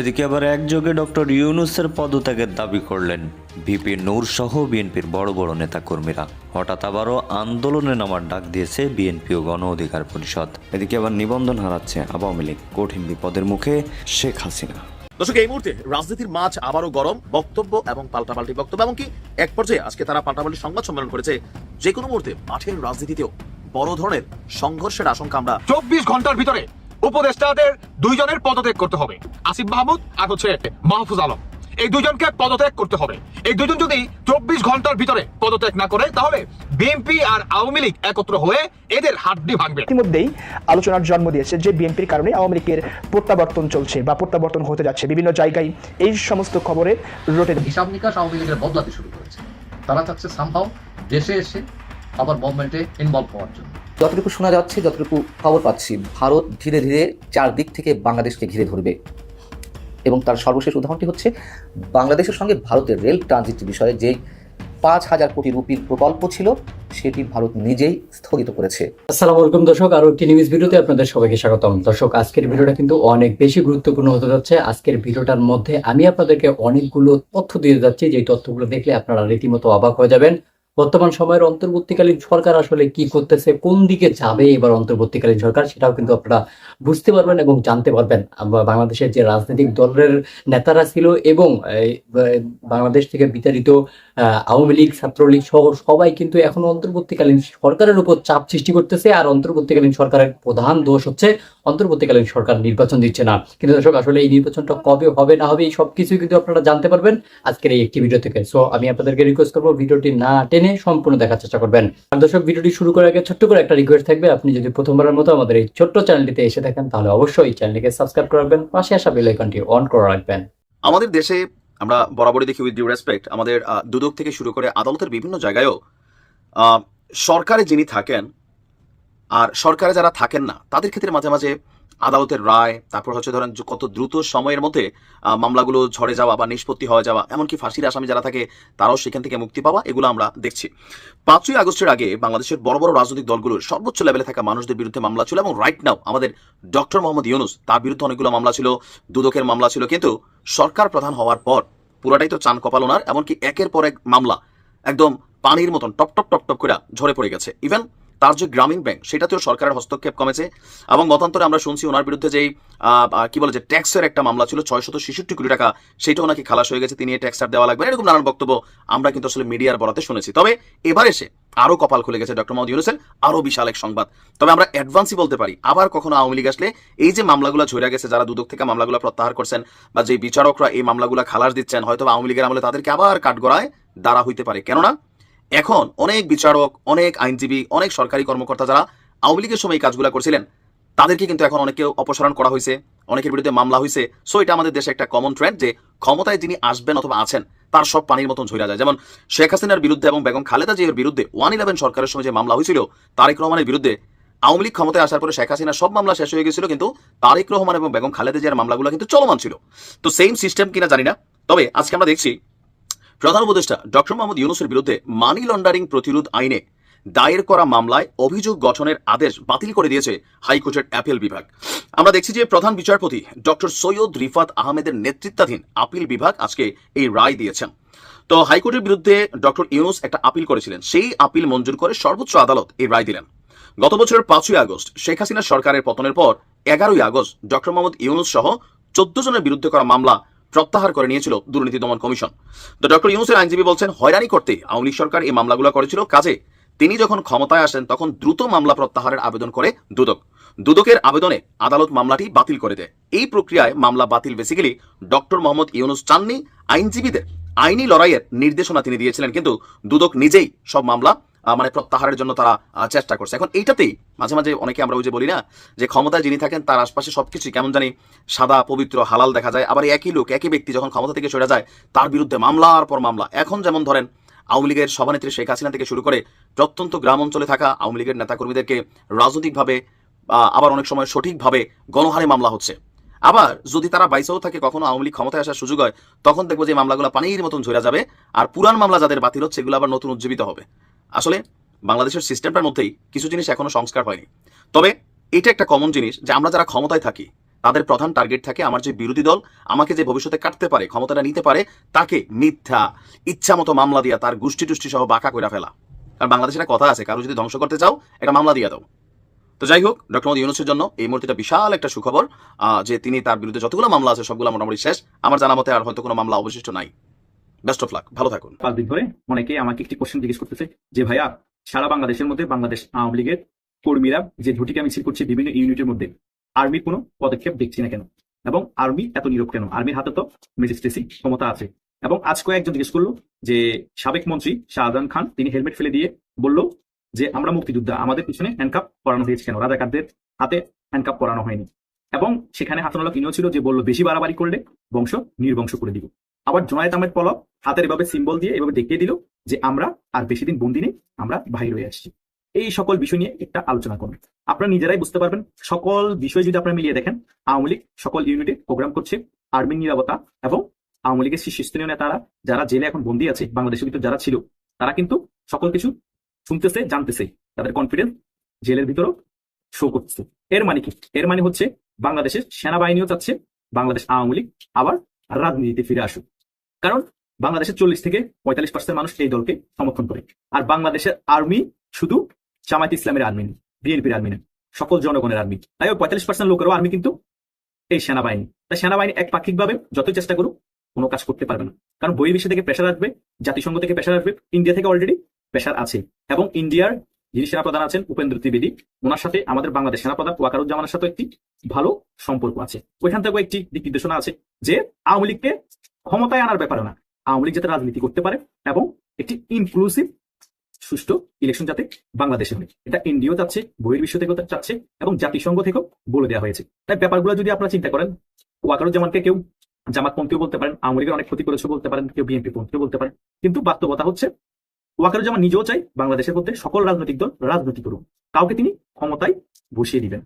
এদিকে আবার একযোগে ডক্টর ইউনুসের পদত্যাগের দাবি করলেন ভিপি নূর সহ বিএনপির বড় বড় নেতাকর্মীরা। হঠাৎ আবারও আন্দোলনে নামার ডাক দিয়েছে বিএনপি ও গণ অধিকার পরিষদ। এদিকে আবার নিবন্ধন হারাচ্ছে আওয়ামী লীগ। কঠিন বিপদের মুখে শেখ হাসিনা। দর্শক এই মুহূর্তে রাজনীতির মাঝ আবারও গরম বক্তব্য এবং পাল্টাপাল্টি বক্তব্য এমনকি এক পর্যায়ে আজকে তারা পাল্টাপাল্টি সংবাদ সম্মেলন করেছে। যে কোনো মুহূর্তে মাঠের রাজনীতিতেও বড় ধরনের সংঘর্ষের আশঙ্কা আমরা চব্বিশ ঘণ্টার ভিতরে উপদেষ্টাদের দুইজনের পদত্যাগ করতে হবে। আসিফ মাহমুদ আর হচ্ছে মাহফুজ আলম। এই দুজনকে পদত্যাগ করতে হবে। এই দুজন যদি চব্বিশ ঘণ্টার ভিতরে পদত্যাগ না করে তাহলে বিএনপি আর আওয়ামী লীগ একত্র হয়ে এদের হাড্ডি ভাঙবে। ইতিমধ্যেই আলোচনার জন্ম দিয়েছে যে বিএনপির কারণে আওয়ামী লীগের প্রত্যাবর্তন চলছে বা প্রত্যাবর্তন হতে যাচ্ছে। বিভিন্ন জায়গায় এই সমস্ত খবরে রোটে হিসাব নিকাশ আওয়ামী লীগের বদলাতে শুরু করেছে। তারা চাচ্ছে সামহাও দেশে এসে আবার মুভমেন্টে ইনভলভ হওয়ার জন্য। যতটুকু শোনা যাচ্ছে, যতটুকু খবর পাচ্ছি, ভারত ধীরে ধীরে চারদিক থেকে বাংলাদেশকে ঘিরে ধরবে। এবং তার সর্বশেষ উদাহরণটি হচ্ছে, বাংলাদেশের সঙ্গে ভারতের রেল ট্রানজিট বিষয়ে যে পাঁচ হাজার কোটি রুপির প্রকল্প ছিল, সেটি ভারত নিজেই স্থগিত করেছে। আসসালামু আলাইকুম দর্শক আরও একটি নিউজ ভিডিওতে আপনাদের সবাইকে স্বাগতম। দর্শক, আজকের ভিডিওটা কিন্তু অনেক বেশি গুরুত্বপূর্ণ হতে যাচ্ছে। আজকের ভিডিওটার মধ্যে আমি আপনাদেরকে অনেকগুলো তথ্য দিয়ে যাচ্ছি। যে তথ্যগুলো দেখলে আপনারা রীতিমতো অবাক হয়ে যাবেন। বর্তমান সময়ের অন্তর্বর্তীকালীন সরকার আসলে কি করতেছে, কোন দিকে যাবে এবার অন্তর্বর্তীকালীন সরকার সেটাও কিন্তু আপনারা বুঝতে পারবেন এবং জানতে পারবেন। বাংলাদেশের যে রাজনৈতিক দলের নেতারা ছিল এবং বাংলাদেশ থেকে বিতাড়িত আওয়ামী লীগ, ছাত্রলীগ সহ সবাই কিন্তু এখন অন্তর্বর্তীকালীন সরকারের উপর চাপ সৃষ্টি করতেছে আর অন্তর্বর্তীকালীন সরকারের প্রধান দোষ হচ্ছে অন্তর্বর্তীকালীন সরকার নির্বাচন দিচ্ছে না। কিন্তু দর্শক, আসলে এই নির্বাচনটা কবে হবে, না হবে, এই সব কিছুই কিন্তু আপনারা জানতে পারবেন আজকের এই একটি ভিডিও থেকে। সো আমি আপনাদেরকে রিকোয়েস্ট করব ভিডিওটি না টেনে সম্পূর্ণ দেখার চেষ্টা করবেন। আর দর্শক ভিডিওটি শুরু করার আগে ছোট্ট করে একটা রিকোয়েস্ট থাকবে। আপনি যদি প্রথমবারের মতো আমাদের এই ছোট্ট চ্যানেলটিতে এসে থাকেন, তাহলে অবশ্যই চ্যানেলটিকে সাবস্ক্রাইব করে রাখবেন, পাশে আসা বেল আইকনটি অন করে রাখবেন। আমাদের দেশে আমরা বরাবরই দেখি উইথ ডিউ রেসপেক্ট আমাদের দুদক থেকে শুরু করে আদালতের বিভিন্ন জায়গায়ও সরকারে যিনি থাকেন আর সরকারে যারা থাকেন না, তাদের ক্ষেত্রে মাঝে মাঝে আদালতের রায়, তারপর হচ্ছে ধরেন কত দ্রুত সময়ের মধ্যে মামলাগুলো ঝরে যাওয়া বা নিষ্পত্তি হয়ে যাওয়া, এমনকি ফাঁসির আসামি যারা থাকে, তারাও সেখান থেকে মুক্তি পাওয়া, এগুলো আমরা দেখছি। পাঁচই আগস্টের আগে বাংলাদেশের বড় বড় রাজনৈতিক দলগুলোর সর্বোচ্চ লেভেলে থাকা মানুষদের বিরুদ্ধে মামলা ছিল এবং রাইট নাও আমাদের ডক্টর মোহাম্মদ ইউনুস, তার বিরুদ্ধে অনেকগুলো মামলা ছিল, দুদকের মামলা ছিল, কিন্তু সরকার প্রধান হওয়ার পর পুরাটাই তো চান কপাল ওনার, এমনকি একের পর এক মামলা, একদম পানির মতন টপ টপ টপ টপ করে ঝরে পড়ে গেছে। ইভেন তার যে গ্রামীণ ব্যাংক, সেটাতেও সরকারের হস্তক্ষেপ কমেছে এবং মতান্তরে আমরা শুনছি ওনার বিরুদ্ধে যেই কি বলে যে ট্যাক্সের একটা মামলা ছিল, ছয়শত ছেষট্টি কোটি টাকা, সেটাও নাকি খালাস হয়ে গেছে, তিনি ট্যাক্স আর দেওয়া লাগবে এরকম নানান বক্তব্য আমরা কিন্তু আসলে মিডিয়ার বরাতে শুনেছি। তবে এবার এসে আরও কপাল খুলে গেছে ডক্টর মোহাম্মদ ইউনুসের আরও বিশাল এক সংবাদ। তবে আমরা অ্যাডভান্সই বলতে পারি, আবার কখনো আওয়ামী লীগ আসলে এই যে মামলাগুলো ঝরে গেছে, যারা দুদক থেকে মামলাগুলো প্রত্যাহার করছেন বা যে বিচারকরা এই মামলাগুলো খালাস দিচ্ছেন হয়তো আওয়ামী লীগের আমলে তাদেরকে আবার কাঠগড়ায় দাঁড়া হইতে পারে। কেননা এখন অনেক বিচারক, অনেক আইনজীবী, অনেক সরকারি কর্মকর্তা যারা আওয়ামী লীগের সময় এই কাজগুলো করছিলেন, তাদেরকে কিন্তু এখন অনেকে অপসারণ করা হয়েছে, অনেকের বিরুদ্ধে মামলা হয়েছে। সো এটা আমাদের দেশে একটা কমন ট্রেন্ড যে ক্ষমতায় যিনি আসবেন অথবা আছেন, তার সব পানির মতন ঝরা যায়। যেমন শেখ হাসিনার বিরুদ্ধে এবং বেগম খালেদা জিয়ার বিরুদ্ধে ওয়ান ইলেভেন সরকারের সময় যে মামলা হয়েছিল, তারেক রহমানের বিরুদ্ধে আওয়ামী লীগ ক্ষমতায় আসার পরে শেখ হাসিনার সব মামলা শেষ হয়ে গেছিল, কিন্তু তারেক রহমান এবং বেগম খালেদা জিয়ার মামলাগুলো কিন্তু চলমান ছিল। তো সেম সিস্টেম কিনা জানি না, তবে আজকে আমরা দেখছি প্রধান উপদেষ্টা ডক্টর মোহাম্মদ ইউনুসের বিরুদ্ধে মানি লন্ডারিং প্রতিরোধ আইনে দায়ের করা মামলায় অভিযোগ গঠনের আদেশ বাতিল করে দিয়েছে হাইকোর্টের অ্যাপিল বিভাগ। আমরা দেখছি যে প্রধান বিচারপতি ডক্টর সৈয়দ রিফাত আহমেদের নেতৃত্বাধীন আপিল বিভাগ আজকে এই রায় দিয়েছেন তো হাইকোর্টের বিরুদ্ধে ডক্টর ইউনুস একটা আপিল করেছিলেন। সেই আপিল মঞ্জুর করে সর্বোচ্চ আদালত এই রায় দিলেন। গত বছরের পাঁচই আগস্ট শেখ হাসিনা সরকারের পতনের পর এগারোই আগস্ট ডক্টর মোহাম্মদ ইউনুস সহ চোদ্দ জনের বিরুদ্ধে করা মামলা প্রত্যাহার করে নিয়েছিল দুর্নীতি দমন কমিশন। তো ডক্টর ইউনুসের আইনজীবী বলছেন, হয়রানি করতে আওয়ামী লীগ সরকার এই মামলাগুলো করেছিল। কাজে তিনি যখন ক্ষমতায় আসেন, তখন দ্রুত মামলা প্রত্যাহারের আবেদন করে দুদক। দুদকের আবেদনে আদালত মামলাটি বাতিল করে দেয়। এই প্রক্রিয়ায় মামলা বাতিল বেসিক্যালি ডক্টর মোহাম্মদ ইউনুস চাননি আইনজীবীদের আইনি লড়াইয়ের নির্দেশনা তিনি দিয়েছিলেন। কিন্তু দুদক নিজেই সব মামলা মানে প্রত্যাহারের জন্য তারা চেষ্টা করছে। এখন এইটাতেই মাঝে মাঝে অনেকে আমরা ওই যে বলি না, যে ক্ষমতায় যিনি থাকেন, তার আশপাশে সব সবকিছু কেমন জানি সাদা, পবিত্র, হালাল দেখা যায়। আবার একই লোক, একই ব্যক্তি যখন ক্ষমতা থেকে সরে যায়, তার বিরুদ্ধে মামলার পর মামলা। এখন যেমন ধরেন, আওয়ামী লীগের সভানেত্রী শেখ হাসিনা থেকে শুরু করে প্রত্যন্ত গ্রাম অঞ্চলে থাকা আওয়ামী লীগের নেতাকর্মীদেরকে রাজনৈতিকভাবে আবার অনেক সময় সঠিকভাবে গণহারে মামলা হচ্ছে। আবার যদি তারা বাইসেও থাকে, কখনো আওয়ামী লীগ ক্ষমতায় আসার সুযোগ হয়, তখন দেখব যে মামলাগুলো পানির মতন ঝরে যাবে, আর পুরান মামলা যাদের বাতিল হচ্ছে, এগুলো আবার নতুন উজ্জীবিত হবে। আসলে বাংলাদেশের সিস্টেমটার মধ্যেই কিছু জিনিস এখনও সংস্কার হয়নি। তবে এটা একটা কমন জিনিস যে আমরা যারা ক্ষমতায় থাকি, তাদের প্রধান টার্গেট থাকে আমার যে বিরোধী দল, আমাকে যে ভবিষ্যতে কাটতে পারে, ক্ষমতাটা নিতে পারে, তাকে মিথ্যা ইচ্ছা মতো মামলা দিয়া তার গোষ্ঠী টুষ্টি সহ বাঁকা করে ফেলা। কারণ বাংলাদেশে একটা কথা আছে, কারও যদি ধ্বংস করতে চাও, একটা মামলা দিয়ে দাও। তো যাই হোক ডক্টর মোদী ইউনুসের জন্য এই মুহূর্তে বিশাল একটা সুখবর যে তিনি তার বিরুদ্ধে যতগুলো মামলা আছে, সবগুলো মোটামুটি শেষ। আমার জানা মতে আর হয়তো কোনো মামলা অবশিষ্ট নাই। বেস্ট অফ লাক ভালো থাকুন। পাঁচ দিন ধরে অনেকে আমাকে একটি কোশ্চেন জিজ্ঞেস করতেছে যে, ভাইয়া, সারা বাংলাদেশের মধ্যে বাংলাদেশ আওয়ামী লীগের কর্মীরা যে ঝুটিকা মিছিল করছে বিভিন্ন ইউনিটের মধ্যে, আর্মির কোনো পদক্ষেপ দেখছি না কেন? এবং আর্মি এত নীরব কেন? আর্মির হাতে তো ম্যাজিস্ট্রেসি ক্ষমতা আছে। এবং আজ কয়েকজন জিজ্ঞেস করল যে, সাবেক মন্ত্রী শাহজাহান খান, তিনি হেলমেট ফেলে দিয়ে বলল যে, আমরা মুক্তিযোদ্ধা, আমাদের পিছনে হ্যান্ডকাপ পরানো হয়েছে কেন? রাজাকারদের হাতে হ্যান্ডকাপ পরানো হয়নি। এবং সেখানে হাসানুল্লাহ ইনিও ছিল যে বলল, বেশি বাড়াবাড়ি করলে বংশ নির্বংশ করে দিব। আবার জোনায়েত আহমেদ পলক হাতের এভাবে সিম্বল দিয়ে এভাবে দেখিয়ে দিল যে আমরা আর বেশি দিন বন্দি নেই, আমরা বাইরে হয়ে আসছি। এই সকল বিষয় নিয়ে একটা আলোচনা করুন আপনারা নিজেরাই বুঝতে পারবেন, সকল বিষয় যদি আপনারা মিলিয়ে দেখেন, আওয়ামী লীগ সকল ইউনিটে প্রোগ্রাম করছে আর্মির নিরাপত্তা এবং আওয়ামী লীগের শীর্ষস্থানীয় নেতারা, যারা জেলে এখন বন্দী আছে, বাংলাদেশের ভিতর যারা ছিল, তারা কিন্তু সকল কিছু শুনতেছে, জানতেছে। তাদের কনফিডেন্স জেলের ভিতরও শো করতেছে। এর মানে কি? এর মানে হচ্ছে বাংলাদেশের সেনাবাহিনীও চাচ্ছে, বাংলাদেশ আওয়ামী লীগ আবার রাজনীতিতে ফিরে আসুক। কারণ বাংলাদেশের চল্লিশ থেকে পঁয়তাল্লিশ পার্সেন্ট মানুষ এই দলকে সমর্থন করে। আর বাংলাদেশের আর্মি শুধু জামায়াত ইসলামের আর্মি নেই বিএনপির আর্মি নেই সকল জনগণের আর্মি। তাই ওই পঁয়তাল্লিশ পার্সেন্ট লোকেরও আর্মি কিন্তু এই সেনাবাহিনী। তাই সেনাবাহিনী এক পাক্ষিকভাবে যতই চেষ্টা করুক, কোনো কাজ করতে পারবে না। কারণ বহির্বিশ্ব থেকে প্রেশার আসবে, জাতিসংঘ থেকে প্রেশার আসবে ইন্ডিয়া থেকে অলরেডি প্রেশার আছে। এবং ইন্ডিয়ার যিনি সেনাপ্রধান আছেন উপেন্দ্র ত্রিবেদী, ওনার সাথে আমাদের বাংলাদেশ সেনাপ্রধান ওয়াকারুজ্জামানের সাথে একটি ভালো সম্পর্ক আছে। ওইখান থেকে একটি দিক নির্দেশনা আছে যে আওয়ামী লীগকে ক্ষমতায় আনার ব্যাপারে না। আওয়ামী লীগ যাতে রাজনীতি করতে পারে এবং একটি ইনক্লুসিভ সুষ্ঠু ইলেকশন যাতে বাংলাদেশে হয়। এটা ইন্ডিয়াও চাচ্ছে বহির্বিশ্ব থেকেও চাচ্ছে এবং জাতিসংঘ থেকেও বলে দেওয়া হয়েছে। তাই ব্যাপারগুলো যদি আপনারা চিন্তা করেন, ওয়াকারুজ্জামানকে কেউ, জামাতপন্থীও বলতে পারেন, আওয়ামী লীগের অনেক ক্ষতি করেছে বলতে পারেন, কেউ বিএনপি পন্থীও বলতে পারেন। কিন্তু বাস্তবতা হচ্ছে, ওয়াকারুজ্জামান নিজেও চাই বাংলাদেশের মধ্যে সকল রাজনৈতিক দল রাজনীতি করুক। কাউকে তিনি ক্ষমতায় বসিয়ে দিবেন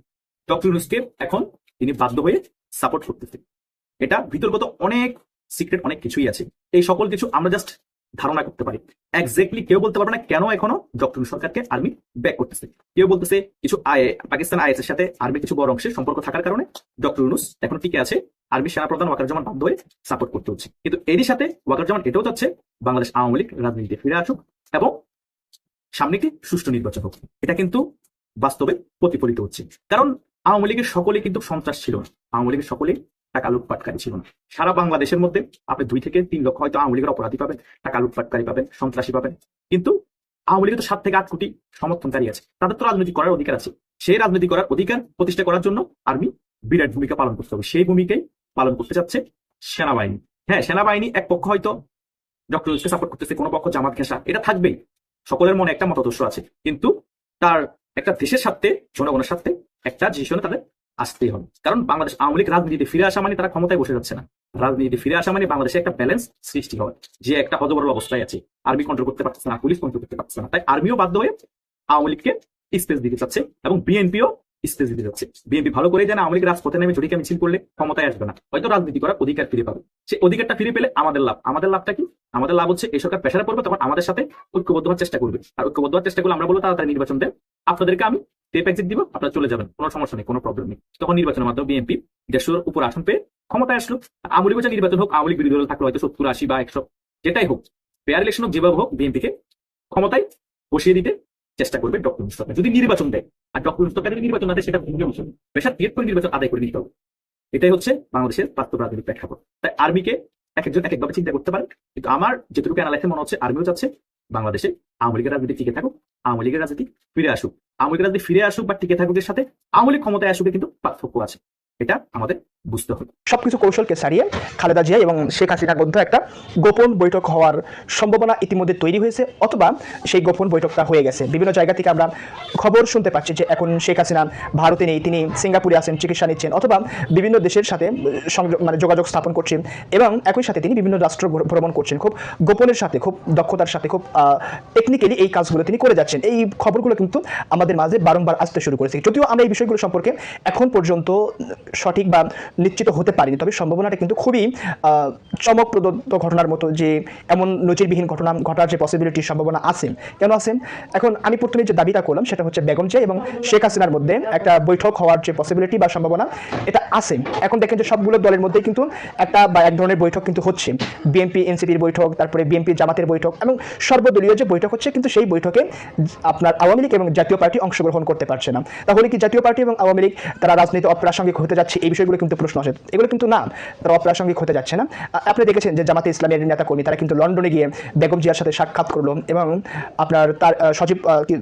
ডক্টর ইউনুসকে এখন তিনি বাধ্য হয়ে সাপোর্ট করতেছে। এটা ভিতরগত অনেক সিক্রেট অনেক কিছুই আছে। এই সকল কিছু আমরা জাস্ট ধারণা করতে পারি। এক্স্যাক্টলি কেউ বলতে পারবে না কেন এখনও ডক্টর সরকারকে আর্মি ব্যাক করতেছে। কেউ বলতেছে কিছু আই, পাকিস্তান আইএস এর সাথে আর্মি কিছু বড় অংশের সম্পর্ক থাকার কারণে ডক্টর ইউনুস এখন টিকে আছে। আর্মি সেনাপ্রধান ওয়াকারুজ্জামান বাধ্য হয়ে সাপোর্ট করতে হচ্ছে। কিন্তু এরই সাথে ওয়াকার ওয়াকারুজ্জামান এটাও চাচ্ছে বাংলাদেশ আওয়ামী লীগ রাজনীতিতে ফিরে আসুক এবং সামনে একটি সুষ্ঠু নির্বাচন হোক। এটা কিন্তু বাস্তবে প্রতিফলিত হচ্ছে। কারণ আওয়ামী লীগের সকলে কিন্তু সন্ত্রাস ছিল আওয়ামী লীগের সকলে টাকা লুটপাটকারী ছিল না। সারা বাংলাদেশের মধ্যে আপনি দুই থেকে তিন লক্ষ হয়তো আওয়ামী লীগের অপরাধী পাবেন, টাকা লুটপাটকারী পাবেন, সন্ত্রাসী পাবেন। কিন্তু আওয়ামী লীগের তো সাত থেকে আট কোটি সমর্থনকারী আছে। তাদের তো রাজনীতি করার অধিকার আছে। সেই রাজনীতি করার অধিকার প্রতিষ্ঠা করার জন্য আর্মি বিরাট ভূমিকা পালন করতে হবে। সেই ভূমিকাই পালন করতে চাচ্ছে সেনাবাহিনী। হ্যাঁ সেনাবাহিনী এক পক্ষ হয়তো ডক্টর ইউনুসকে সাপোর্ট করতেছে, কোনো পক্ষ জামাত ঘেঁষা, এটা থাকবেই। সকলের মনে একটা মতাদর্শ আছে। কিন্তু তার একটা দেশের স্বার্থে, জনগণের স্বার্থে একটা ডিসিশনে তাদের আসতেই হবে। কারণ বাংলাদেশ আওয়ামী লীগ রাজনীতিতে ফিরে আসা মানে তারা ক্ষমতায় বসে যাচ্ছে না। রাজনীতিতে ফিরে আসা মানে বাংলাদেশে একটা ব্যালেন্স সৃষ্টি হয়, যে একটা হজবরল অবস্থায় আছে। আর্মি কন্ট্রোল করতে পারছে না, পুলিশ কন্ট্রোল করতে পারছে না। তাই আর্মিও বাধ্য হয়ে আওয়ামী লীগকে স্পেস দিতে চাচ্ছে এবং বিএনপিও স্পেস দিতে যাচ্ছে বিএনপি ভালো করে জানে আওয়ামী লীগ রাজপথে নেমে ঝুড়িকে মিছিল করলে ক্ষমতায় আসবে না। হয়তো রাজনীতি করার অধিকার ফিরে পাবে। সেই অধিকারটা ফিরে পেলে আমাদের লাভ। আমাদের লাভটা কি? আমাদের লাভ হচ্ছে এই সরকার প্রেশারে পড়বে, তখন আমাদের সাথে ঐক্যবদ্ধ হওয়ার চেষ্টা করবে। আর ঐক্যবদ্ধ হওয়ার চেষ্টা করলে আমরা বলব, তাড়াতাড়ি নির্বাচন দেন। আপনাদেরকে আমি টেপ এক্সিট দিব, আপনারা চলে যাবেন, কোনো সমস্যা নেই, কোনো প্রবলেম নেই। তখন নির্বাচনের মাধ্যমে বিএনপি দেড়শোর উপর আসন পেয়ে ক্ষমতায় আসলো। আওয়ামী লীগ নির্বাচন হোক, আওয়ামী বিরোধী দল থাকলে হয়তো সত্তর, আশি বা একশো, যেটাই হোক পেয়ার ইলেকশন হোক, যেভাবে হোক বিএনপিকে ক্ষমতায় বসিয়ে দিতে চেষ্টা করবে ডক্টর সরকার যদি নির্বাচন দেয়, আর ডক্টর সরকার যদি নির্বাচন না দেয়, সেটা ভূমিকা বসে প্রেশার ক্রিয়েট করে নির্বাচন আদায় করে নিতে হবে। এটাই হচ্ছে বাংলাদেশের বাস্তব রাজনৈতিক প্রেক্ষাপট। তাই আর্মিকে এক একজন এক একভাবে চিন্তা করতে পারে কিন্তু আমার যেটুকু অ্যানালাইসে মনে হচ্ছে আর্মিও চাচ্ছে বাংলাদেশে আওয়ামী লীগের রাজনীতি টিকে থাকুক, আওয়ামী লীগের রাজনীতি ফিরে আসুক। আওয়ামী যদি ফিরে আসুক বা টিকে থাকুকের সাথে আমলিক ক্ষমতায় আসুকে কিন্তু পার্থক্য আছে। এটা আমাদের বুঝতে হবে। সবকিছু কৌশলকে সারিয়ে খালেদা জিয়া এবং শেখ হাসিনার মধ্যে একটা গোপন বৈঠক হওয়ার সম্ভাবনা ইতিমধ্যে তৈরি হয়েছে, অথবা সেই গোপন বৈঠকটা হয়ে গেছে। বিভিন্ন জায়গা থেকে আমরা খবর শুনতে পাচ্ছি যে এখন শেখ হাসিনা ভারতে নেই, তিনি সিঙ্গাপুরে আছেন, চিকিৎসা নিচ্ছেন, অথবা বিভিন্ন দেশের সাথে সংযোগ মানে যোগাযোগ স্থাপন করছেন এবং একই সাথে তিনি বিভিন্ন রাষ্ট্র ভ্রমণ করছেন। খুব গোপনের সাথে, খুব দক্ষতার সাথে, খুব টেকনিক্যালি এই কাজগুলো তিনি করে যাচ্ছেন। এই খবরগুলো কিন্তু আমাদের মাঝে বারংবার আসতে শুরু করেছে। যদিও আমরা এই বিষয়গুলো সম্পর্কে এখন পর্যন্ত সঠিক বা নিশ্চিত হতে পারিনি। তবে সম্ভাবনাটা কিন্তু খুবই চমকপ্রদ ঘটনার মতো যে এমন নজিরবিহীন ঘটনা, ঘটার যে পসিবিলিটি সম্ভাবনা আছে। কেন আছে? এখন আমি প্রথমে যে দাবিটা করলাম সেটা হচ্ছে বেগম জিয়া এবং শেখ হাসিনার মধ্যে একটা বৈঠক হওয়ার যে পসিবিলিটি বা সম্ভাবনা, এটা আছে। এখন দেখেন যে সবগুলো দলের মধ্যে কিন্তু একটা বা এক ধরনের বৈঠক কিন্তু হচ্ছে। বিএনপি এনসিপির বৈঠক, তারপরে বিএনপি জামাতের বৈঠক এবং সর্বদলীয় যে বৈঠক হচ্ছে কিন্তু সেই বৈঠকে আপনার আওয়ামী লীগ এবং জাতীয় পার্টি অংশগ্রহণ করতে পারছে না। তাহলে কি জাতীয় পার্টি এবং আওয়ামী লীগ তারা রাজনীতি অপ্রাসঙ্গিক হতে যাচ্ছে? এই বিষয়গুলো কিন্তু প্রশ্ন আসে। এগুলো কিন্তু না তারা অপ্রাসঙ্গিক হতে যাচ্ছে না। আপনি দেখেছেন যে জামাতে ইসলামের নেতাকর্মী, তারা কিন্তু লন্ডনে গিয়ে বেগম জিয়ার সাথে সাক্ষাৎ করল এবং আপনার তার সচিব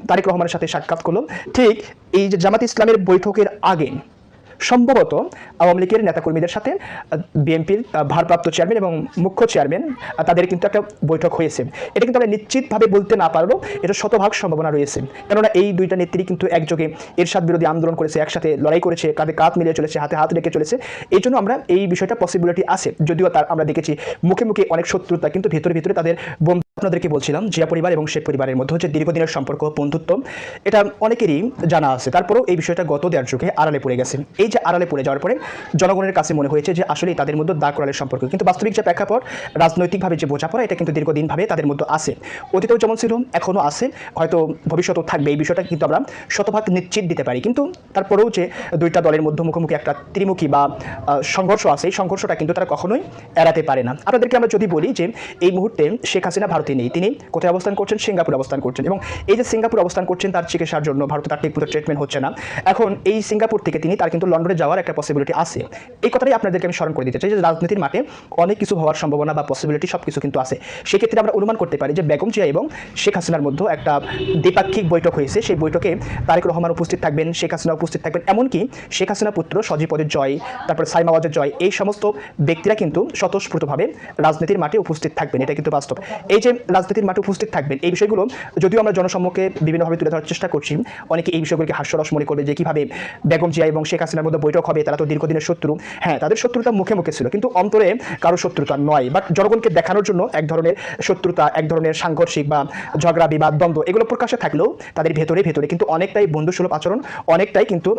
তারেক রহমানের সাথে সাক্ষাৎ করল। ঠিক এই যে জামাতে ইসলামের বৈঠকের আগে সম্ভবত আওয়ামী লীগের নেতাকর্মীদের সাথে বিএনপির ভারপ্রাপ্ত চেয়ারম্যান এবং মুখ্য চেয়ারম্যান তাদের কিন্তু একটা বৈঠক হয়েছে। এটা কিন্তু আমরা নিশ্চিতভাবে বলতে না পারলেও এটা শতভাগ সম্ভাবনা রয়েছে। কেননা এই দুইটা নেত্রী কিন্তু একযোগে এরশাদ বিরোধী আন্দোলন করেছে, একসাথে লড়াই করেছে, কাঁধে কাঁধ মিলিয়ে চলেছে, হাতে হাত রেখে চলেছে। এই জন্য আমরা এই বিষয়টা পসিবিলিটি আছে। যদিও তার আমরা দেখেছি মুখে মুখে অনেক শত্রুতা কিন্তু ভিতরে ভিতরে তাদের আপনাদেরকে বলছিলাম, জিয়া পরিবার এবং শেখ পরিবারের মধ্যে হচ্ছে দীর্ঘদিনের সম্পর্ক, বন্ধুত্ব, এটা অনেকেরই জানা আছে। তারপরেও এই বিষয়টা গত দেড় যুগে আড়ালে পড়ে গেছে। এই যে আড়ালে পড়ে যাওয়ার পরে জনগণের কাছে মনে হয়েছে যে আসলে তাদের মধ্যে দাগ করালের সম্পর্ক। কিন্তু বাস্তবিক যে প্রেক্ষাপট, রাজনৈতিকভাবে যে বোঝাপড়া, এটা কিন্তু দীর্ঘদিনভাবে তাদের মধ্যে আছে। অতীতেও যেমন ছিল এখনও আছে। হয়তো ভবিষ্যতেও থাকবে এই বিষয়টা কিন্তু আমরা শতভাগ নিশ্চিত দিতে পারি। কিন্তু তারপরেও যে দুইটা দলের মধ্যে মুখোমুখি একটা ত্রিমুখী বা সংঘর্ষ আছে, এই সংঘর্ষটা কিন্তু তারা কখনোই এড়াতে পারে না। আপনাদেরকে আমরা যদি বলি যে এই মুহূর্তে শেখ হাসিনা নেই। তিনি কোথায় অবস্থান করছেন? সিঙ্গাপুর অবস্থান করছেন। এবং এই যে সিঙ্গাপুর অবস্থান করছেন, তার চিকিৎসার জন্য ভারতে তার ঠিকমতো ট্রিটমেন্ট হচ্ছে না। এখন এই সিঙ্গাপুর থেকে তিনি, তার কিন্তু লন্ডনে যাওয়ার একটা পসিবিলিটি আছে। এই কথাটাই আপনাদেরকে আমি স্মরণ করে দিতে চাই যে রাজনীতির মাঠে অনেক কিছু হওয়ার সম্ভাবনা বা পসিবিলিটি সব কিছু কিন্তু আছে। সেক্ষেত্রে আমরা অনুমান করতে পারি যে বেগম জিয়া এবং শেখ হাসিনার মধ্যে একটা দ্বিপাক্ষিক বৈঠক হয়েছে। সেই বৈঠকে তারেক রহমান উপস্থিত থাকবেন, শেখ হাসিনা উপস্থিত থাকবেন। এমনকি শেখ হাসিনা পুত্র সজীপদের জয়, তারপরে সাইমাওয়াজের জয়, এই সমস্ত ব্যক্তিরা কিন্তু স্বতঃস্ফূর্তভাবে রাজনীতির মাঠে উপস্থিত থাকবেন। এটা কিন্তু বাস্তব। এই যে রাজনীতির মাঠে উপস্থিত থাকবেন। এই বিষয়গুলো যদিও আমরা জনসম্মুখে বিভিন্নভাবে তুলে ধরার চেষ্টা করছি, অনেকে এই বিষয়গুলোকে হাস্যরস মনে করবে যে কীভাবে বেগম জিয়া এবং শেখ হাসিনার মধ্যে বৈঠক হবে, তারা তো দীর্ঘদিনের শত্রু। হ্যাঁ তাদের শত্রুতা মুখে মুখে ছিল, কিন্তু অন্তরে কারও শত্রুতা নয়। বাট জনগণকে দেখানোর জন্য এক ধরনের শত্রুতা, এক ধরনের সাংঘর্ষিক বা ঝগড়া, বিবাদ, দ্বন্দ্ব এগুলো প্রকাশে থাকলেও তাদের ভেতরে ভেতরে কিন্তু অনেকটাই বন্ধুসুলভ আচরণ, অনেকটাই কিন্তু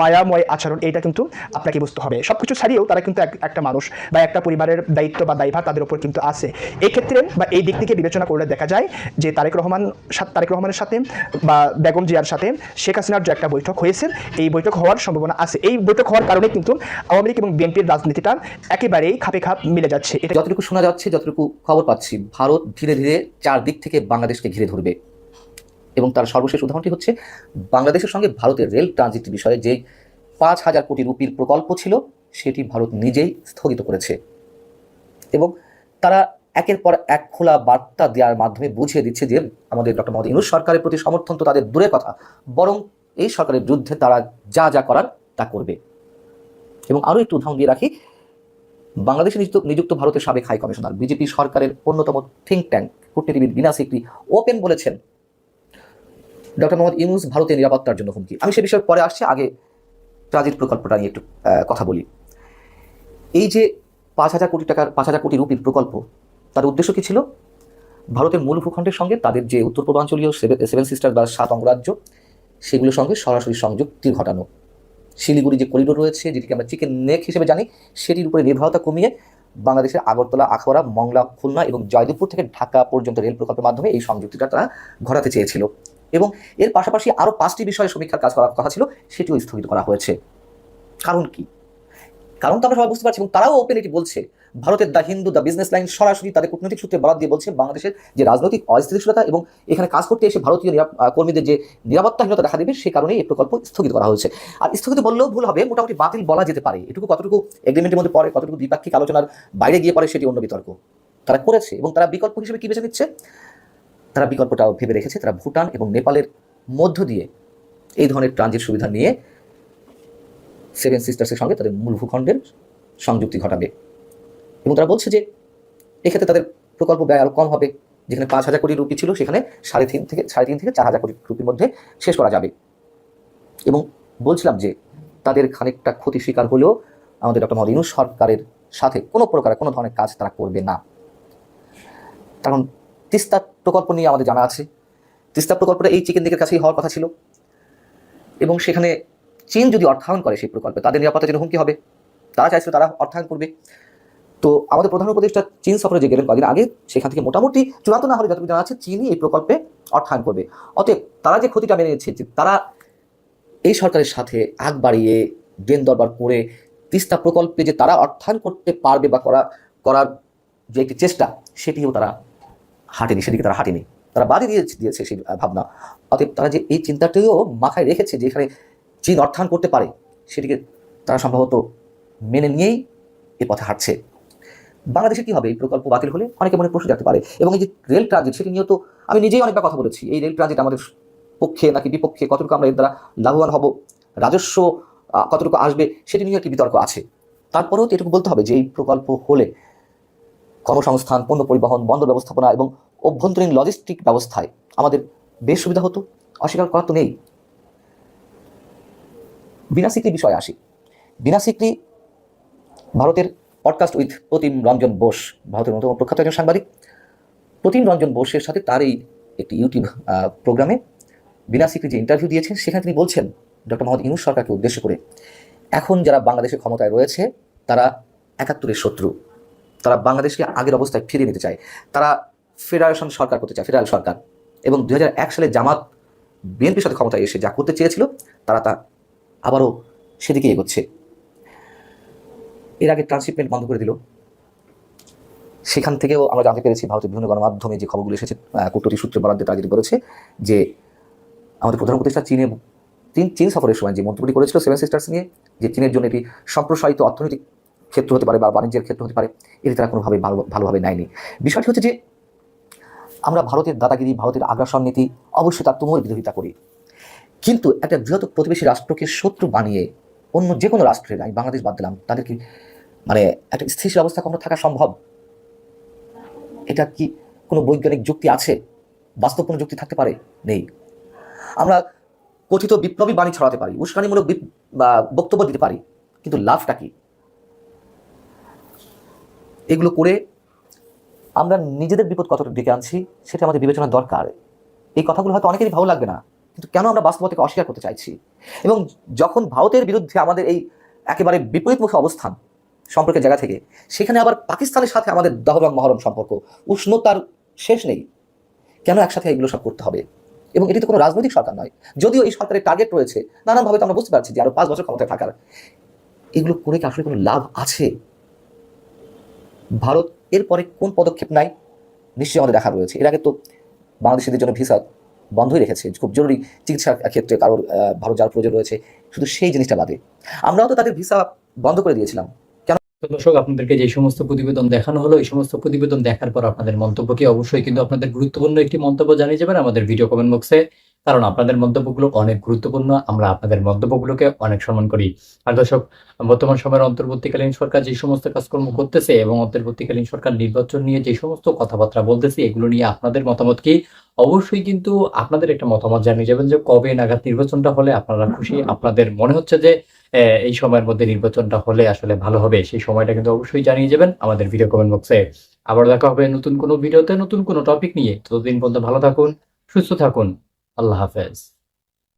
মায়াময় আচরণ, এইটা কিন্তু আপনাকে বুঝতে হবে। সব কিছু ছাড়িয়েও তারা কিন্তু একটা মানুষ বা একটা পরিবারের দায়িত্ব বা দায়ভার তাদের উপর কিন্তু আছে। এই ক্ষেত্রে বা এই দিক থেকে বিবেচনা করলে দেখা যায় যে তারেক রহমান তারেক রহমানের সাথে বা বেগম জিয়ার সাথে শেখ হাসিনার যে একটা বৈঠক হয়েছে, এই বৈঠক হওয়ার সম্ভাবনা আছে। এই বৈঠক হওয়ার কারণে কিন্তু আওয়ামী লীগ এবং বিএনপির রাজনীতিটা একেবারেই খাপে খাপ মিলে যাচ্ছে। এটা যতটুকু শোনা যাচ্ছে, যতটুকু খবর পাচ্ছি, ভারত ধীরে ধীরে চারদিক থেকে বাংলাদেশকে ঘিরে ধরবে। এবং তার সর্বশেষ উদাহরণটি হচ্ছে, বাংলাদেশের সঙ্গে ভারতের রেল ট্রানজিট বিষয়ে যে পাঁচ হাজার কোটি রুপির প্রকল্প ছিল, সেটি ভারত নিজেই স্থগিত করেছে। এবং তারা একের পর এক খোলা বার্তা দেওয়ার মাধ্যমে বুঝিয়ে দিচ্ছে যে আমাদের ডক্টর মোহাম্মদ ইউনুস সরকারের প্রতি সমর্থন তো তাদের দূরের কথা, বরং এই সরকারের বিরুদ্ধে তারা যা যা করার তা করবে। এবং আরও একটু উদাহরণ দিয়ে রাখি, বাংলাদেশে নিযুক্ত নিযুক্ত ভারতের সাবেক হাই কমিশনার, বিজেপি সরকারের অন্যতম থিঙ্ক ট্যাঙ্ক কূটনীতিবিদ বিনা সিকরি ওপেন বলেছেন, ডক্টর মোহাম্মদ ইউনুস ভারতের নিরাপত্তার জন্য হুমকি। আমি সে বিষয়ে পরে আসছি, আগে ট্রানজিট প্রকল্পটা নিয়ে একটু কথা বলি। এই যে পাঁচ হাজার কোটি টাকার, পাঁচ হাজার কোটি রুপির প্রকল্প তার উদ্দেশ্য কি ছিল? ভারতের মূল ভূখণ্ডের সঙ্গে তাদের যে উত্তর পূর্বাঞ্চলীয় সেভেন সিস্টার বা সাত অঙ্গরাজ্য, সেগুলোর সঙ্গে সরাসরি সংযুক্তি ঘটানো। শিলিগুড়ি যে করিডোর রয়েছে, যেটিকে আমরা চিকেন নেক হিসেবে জানি, সেটির উপরে নির্ভরতা কমিয়ে বাংলাদেশের আগরতলা, আখাউড়া, মংলা, খুলনা এবং জয়দেবপুর থেকে ঢাকা পর্যন্ত রেল প্রকল্পের মাধ্যমে এই সংযুক্তিটা তারা ঘটাতে চেয়েছিল। এবং এর পাশাপাশি আরও পাঁচটি বিষয়ে সমীক্ষার কাজ করার কথা ছিল, সেটিও স্থগিত করা হয়েছে। কারণ কি? কারণ তো আমরা সবাই বুঝতে পারছি এবং তারাও ওপেন এটি বলছে। ভারতের the Hindu, the business line সরাসরি তাদের কূটনৈতিক সূত্রে বরাদ দিয়ে বলছে বাংলাদেশের যে রাজনৈতিক অস্থিতিশীলতা এবং এখানে কাজ করতে এসে ভারতীয় কর্মীদের যে নিরাপত্তাহীনতা দেখা দেবে সে কারণেই এই প্রকল্প স্থগিত করা হয়েছে। আর স্থগিত বললেও ভুল হবে, মোটামুটি বাতিল বলা যেতে পারে। এটুকু কতটুকু এগ্রিমেন্টের মধ্যে পড়ে, কতটুকু দ্বিপাক্ষিক আলোচনার বাইরে গিয়ে পড়ে সেটি অন্য বিতর্ক। তারা করেছে এবং তারা বিকল্প হিসেবে কি বেছে নিচ্ছে? তারা বিকল্পটাও ভেবে রেখেছে। তারা ভুটান এবং নেপালের মধ্য দিয়ে এই ধরনের ট্রানজিট সুবিধা নিয়ে সেভেন সিস্টার্সের সঙ্গে তাদের মূল ভূখণ্ডের সংযুক্তি ঘটাবে। এবং তারা বলছে যে, এক্ষেত্রে তাদের প্রকল্প ব্যয় আরও কম হবে, যেখানে পাঁচ হাজার কোটি রুপি ছিল, সেখানে সাড়ে তিন থেকে, সাড়ে তিন থেকে চার হাজার কোটি রুপির মধ্যে শেষ করা যাবে। এবং বলছিলাম যে, তাদের খানিকটা ক্ষতি স্বীকার হলেও আমাদের ডক্টর ইউনুস সরকারের সাথে কোনো প্রকার কোনো ধরনের কাজ তারা করবে না। কারণ তিস্তা প্রকল্প নিয়ে আমাদের জানা আছে। তিস্তা প্রকল্পটা এই চিকেন দিকের কাছেই হওয়ার কথা ছিল। এবং সেখানে চীন যদি অর্থায়ন করে সেই প্রকল্পে, তাদের নিরাপত্তার জন্য হুমকি হবে। তারা চাইছিল তারা অর্থায়ন করবে। তো আমাদের প্রধান উপদেষ্টা চীন সফরে যে গেলেন কদিন আগে, সেখান থেকে মোটামুটি চূড়ান্ত না হলে যতটুকু জানা আছে, চীনই এই প্রকল্পে অর্থায়ন করবে। অতএব তারা যে ক্ষতিটা মেনে নিচ্ছে যে তারা এই সরকারের সাথে আগ বাড়িয়ে দেন দরবার করে, তিস্তা প্রকল্পে যে তারা অর্থায়ন করতে পারবে বা করা, করার যে একটি চেষ্টা, সেটিও তারা হাঁটেনি, সেদিকে তারা হাঁটেনি। তারা বাদে দিয়ে দিয়েছে সেই ভাবনা। অতএব তারা যে এই চিন্তাটিও মাথায় রেখেছে যে এখানে চীন অর্থায়ন করতে পারে, সেটিকে তারা সম্ভবত মেনে নিয়েই এ পথে হাঁটছে। বাংলাদেশে কি হবে? এই প্রকল্প বাতিল হলে অনেকে মনে প্রশ্ন জাগতে পারে। এবং এই যে রেল ট্রানজিট সেটি নিয়েও তো আমি নিজেই অনেকবার কথা বলেছি। এই রেল ট্রানজিট আমাদের পক্ষে নাকি বিপক্ষে কতটুকু আমরা এর দ্বারা লাভবান হব, রাজস্ব কতটুকু আসবে, সেটি নিয়ে একটি বিতর্ক আছে। তারপরেও তো এটুকু বলতে হবে যে এই প্রকল্প হলে কর্মসংস্থান, পণ্য পরিবহন, বন্দর ব্যবস্থাপনা এবং অভ্যন্তরীণ লজিস্টিক ব্যবস্থায় আমাদের বেশ সুবিধা হতো, অস্বীকার করা তো নেই। বিনা বিষয়ে আসি। বিনা সিকরি ভারতের পডকাস্ট উইথ প্রতিম রঞ্জন বোস, ভারতের অন্যতম প্রখ্যাত একজন সাংবাদিক। প্রতিম রঞ্জন বোসের সাথে তার এই একটি ইউটিউব প্রোগ্রামে বিনা সিকরি যে ইন্টারভিউ দিয়েছেন, সেখানে তিনি বলছেন ডক্টর মোহাম্মদ ইনুস সরকারকে উদ্দেশ্য করে, এখন যারা বাংলাদেশের ক্ষমতায় রয়েছে, তারা একাত্তরের শত্রু। তারা বাংলাদেশকে আগের অবস্থায় ফিরিয়ে নিতে চায়। তারা ফেডারেশন সরকার করতে চায়, ফেডারেল সরকার। এবং দু হাজার এক সালে জামাত বিএনপির সাথে ক্ষমতায় এসে যা করতে চেয়েছিল, তারা তা আবারও সেদিকে এগোচ্ছে। এর আগে ট্রান্সশিপমেন্ট বন্ধ করে দিল। সেখান থেকেও আমরা জানতে পেরেছি ভারতের বিভিন্ন গণমাধ্যমে যে খবরগুলো এসেছে কূটনৈতিক সূত্রে বরাদ্দে তারা যেটি বলেছে যে আমাদের প্রধান উপদেষ্টা চীনে, চীন চীন সফরের সময় যে মন্তব্যটি করেছিল সেভেন সিস্টার্স নিয়ে, যে চীনের জন্য এটি সম্প্রসারিত অর্থনৈতিক ক্ষেত্র হতে পারে বা বাণিজ্যের ক্ষেত্র হতে পারে, এটি তারা কোনোভাবে ভালো, ভালোভাবে নেয়নি। বিষয়টি হচ্ছে যে আমরা ভারতের দাদাগিরি, ভারতের আগ্রাসন নীতি অবশ্যই তার তুমুল বিরোধিতা করি। কিন্তু একটা বৃহৎ প্রতিবেশী রাষ্ট্রকে শত্রু বানিয়ে অন্য যে কোনো রাষ্ট্রের আমি বাংলাদেশ বাদ দিলাম তাদের কি মানে একটা স্থিতিশীল অবস্থা কখনো থাকা সম্ভব? এটা কি কোনো বৈজ্ঞানিক যুক্তি আছে? বাস্তবপূর্ণ যুক্তি থাকতে পারে? নেই। আমরা কথিত বিপ্লবী বাণী ছড়াতে পারি, উস্কানিমূলক বক্তব্য দিতে পারি, কিন্তু লাভটা কি? এগুলো করে আমরা নিজেদের বিপদ কতটা ডেকে আনছি, সেটা আমাদের বিবেচনা দরকার। এই কথাগুলো হয়তো অনেকেরই ভালো লাগবে না। কিন্তু কেন আমরা বাস্তবতাকে অস্বীকার করতে চাইছি? এবং যখন ভারতের বিরুদ্ধে আমাদের এই একেবারে বিপরীতমুখী অবস্থান সম্পর্কের জায়গা থেকে, সেখানে আবার পাকিস্তানের সাথে আমাদের দহরম মহরম সম্পর্ক, উষ্ণতার শেষ নেই। কেন একসাথে এগুলো সব করতে হবে? এবং এটি তো কোনো রাজনৈতিক সরকার নয়। যদিও এই সরকারের টার্গেট রয়েছে, নানানভাবে তো আমরা বুঝতে পারছি যে আরও পাঁচ বছর ক্ষমতায় থাকার। এগুলো করে কি আসলে কোনো লাভ আছে? ভারত এরপরে কোন পদক্ষেপ নাই? নিশ্চয়ই আমাদের দেখা রয়েছে। এর আগে তো বাংলাদেশিদের জন্য ভিসা বন্ধই রেখেছে। খুব জরুরি চিকিৎসার ক্ষেত্রে কারোর ভালো ভারত যাওয়ার প্রয়োজন রয়েছে, শুধু সেই জিনিসটা বাদে। আমরাও তো তাদের ভিসা বন্ধ করে দিয়েছিলাম। দর্শক, আপনাদেরকে যে সমস্ত প্রতিবেদন দেখানো হলো, এই সমস্ত প্রতিবেদন দেখার পর আপনাদের মন্তব্যকে অবশ্যই কিন্তু আপনাদের গুরুত্বপূর্ণ একটি মন্তব্য জানিয়ে যাবেন আমাদের ভিডিও কমেন্ট বক্সে কারণ আপনাদের মন্তব্যগুলো অনেক গুরুত্বপূর্ণ, আমরা আপনাদের মন্তব্যগুলোকে অনেক সম্মান করি। আর দর্শক, বর্তমান সময়ের অন্তর্বর্তীকালীন সরকার যে সমস্ত কাজকর্ম করতেছে এবং অন্তর্বর্তীকালীন সরকার নির্বাচন নিয়ে যে সমস্ত কথাবার্তা বলতেছে, এগুলো নিয়ে আপনাদের মতামত কি? অবশ্যই কিন্তু আপনাদের একটা মতামত জানিয়ে যাবেন যে কবে নাগাদ নির্বাচনটা হলে আপনারা খুশি। আপনাদের মনে হচ্ছে যে এই সময়ের মধ্যে নির্বাচনটা হলে আসলে ভালো হবে। সেই সময়টা কিন্তু অবশ্যই জানিয়ে যাবেন আমাদের ভিডিও কমেন্ট বক্সে আবার দেখা হবে নতুন কোনো ভিডিওতে নতুন কোনো টপিক নিয়ে। ততদিন পর্যন্ত ভালো থাকুন, সুস্থ থাকুন। আল্লাহ হাফেজ।